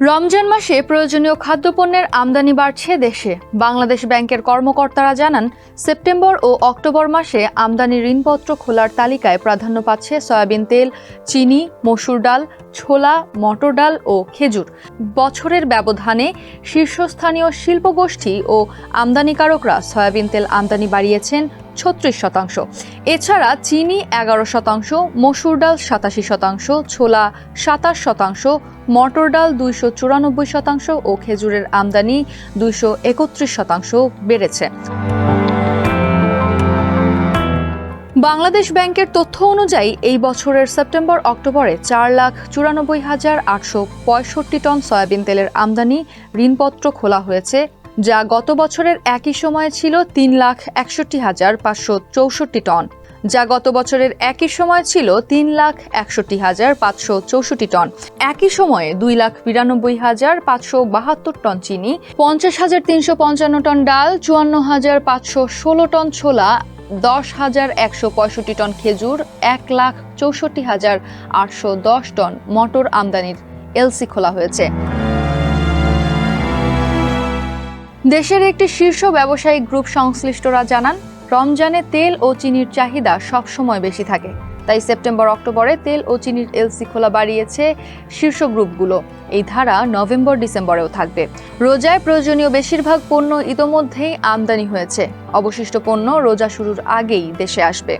রমজান মাসে প্রয়োজনীয় খাদ্যপণ্যের আমদানি বাড়ছে দেশে। বাংলাদেশ ব্যাংকের কর্মকর্তারা জানান, সেপ্টেম্বর ও অক্টোবর মাসে আমদানি ঋণপত্র খোলার তালিকায় প্রাধান্য পাচ্ছে সয়াবিন তেল, চিনি, মসুর ডাল, ছোলা, মটর ডাল ও খেজুর। বছরের ব্যবধানে শীর্ষস্থানীয় শিল্পগোষ্ঠী ও আমদানিকারকরা সয়াবিন তেল আমদানি বাড়িয়েছেন ছত্রিশ শতাংশ। এছাড়া চিনি এগারো শতাংশ, মসুর ডাল সাতাশি শতাংশ, ছোলা সাতাশ শতাংশ, মটর ডাল দুইশো চুরানব্বই শতাংশ ও খেজুরের আমদানি দুইশো একত্রিশ শতাংশ বেড়েছে। বাংলাদেশ ব্যাংকের তথ্য অনুযায়ী এই বছরের সেপ্টেম্বর অক্টোবরে চার লাখ চুরানব্বই হাজার আটশো পঁয়ষট্টি টন সয়াবিন তেলের আমদানি ঋণপত্র খোলা হয়েছে যা গত বছরের একই সময়ে ছিল তিন লাখ একষট্টি হাজার পাঁচশো চৌষট্টি টন, যা গত বছরের একই সময় ছিল তিন লাখ একষট্টি হাজার পাঁচশো চৌষট্টি টন। একই সময়ে দুই লাখ বিরানব্বই হাজার পাঁচশো বাহাত্তর টন চিনি, পঞ্চাশ হাজার তিনশো পঞ্চান্ন টন ডাল, চুয়ান্ন হাজার পাঁচশো ষোলো টন ছোলা, দশ হাজার একশো পঁয়ষট্টি টন খেজুর, এক লাখ চৌষট্টি হাজার আটশো দশ টন মটর আমদানির এলসি খোলা হয়েছে। দেশের একটি শীর্ষ ব্যবসায়িক গ্রুপ সংশ্লিষ্টরা জানান, রমজানে তেল ও চিনির চাহিদা সবসময় বেশি থাকে। তাই সেপ্টেম্বর, অক্টোবরে তেল ও চিনির এলসি খোলা বাড়িয়েছে শীর্ষ গ্রুপগুলো। এই ধারা নভেম্বর, ডিসেম্বরেও থাকবে। রোজায় প্রয়োজনীয় বেশিরভাগ পণ্য ইতোমধ্যেই আমদানি হয়েছে। অবশিষ্ট পণ্য রোজা শুরুর আগেই দেশে আসবে।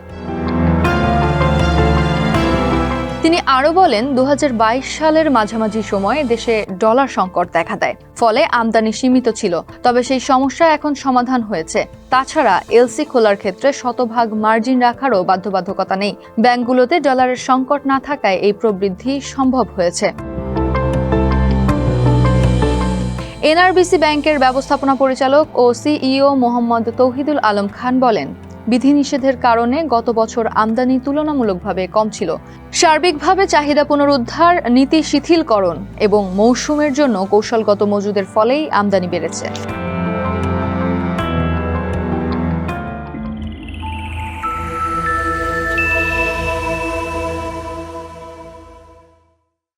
তিনি আরও বলেন দু হাজার বাইশ সালের মাঝামাঝি সময়ে দেশে ডলার সংকট দেখা দেয়। ফলে আমদানি সীমিত ছিল, তবে সেই সমস্যা এখন সমাধান হয়েছে। তাছাড়া এলসি খোলার ক্ষেত্রে শতভাগ মার্জিন রাখারও বাধ্যবাধকতা নেই। ব্যাংকগুলোতে ডলারের সংকট না থাকায় এই প্রবৃদ্ধি সম্ভব হয়েছে। এনআরবিসি ব্যাংকের ব্যবস্থাপনা পরিচালক ও সিইও মোহাম্মদ তৌহিদুল আলম খান বলেন বিধিনিষেধের কারণে গত বছর আমদানি তুলনামূলকভাবে কম ছিল। সার্বিকভাবে চাহিদা পুনরুদ্ধার, নীতি শিথিলকরণ এবং মৌসুমের জন্য কৌশলগত মজুদের ফলেই আমদানি বেড়েছে।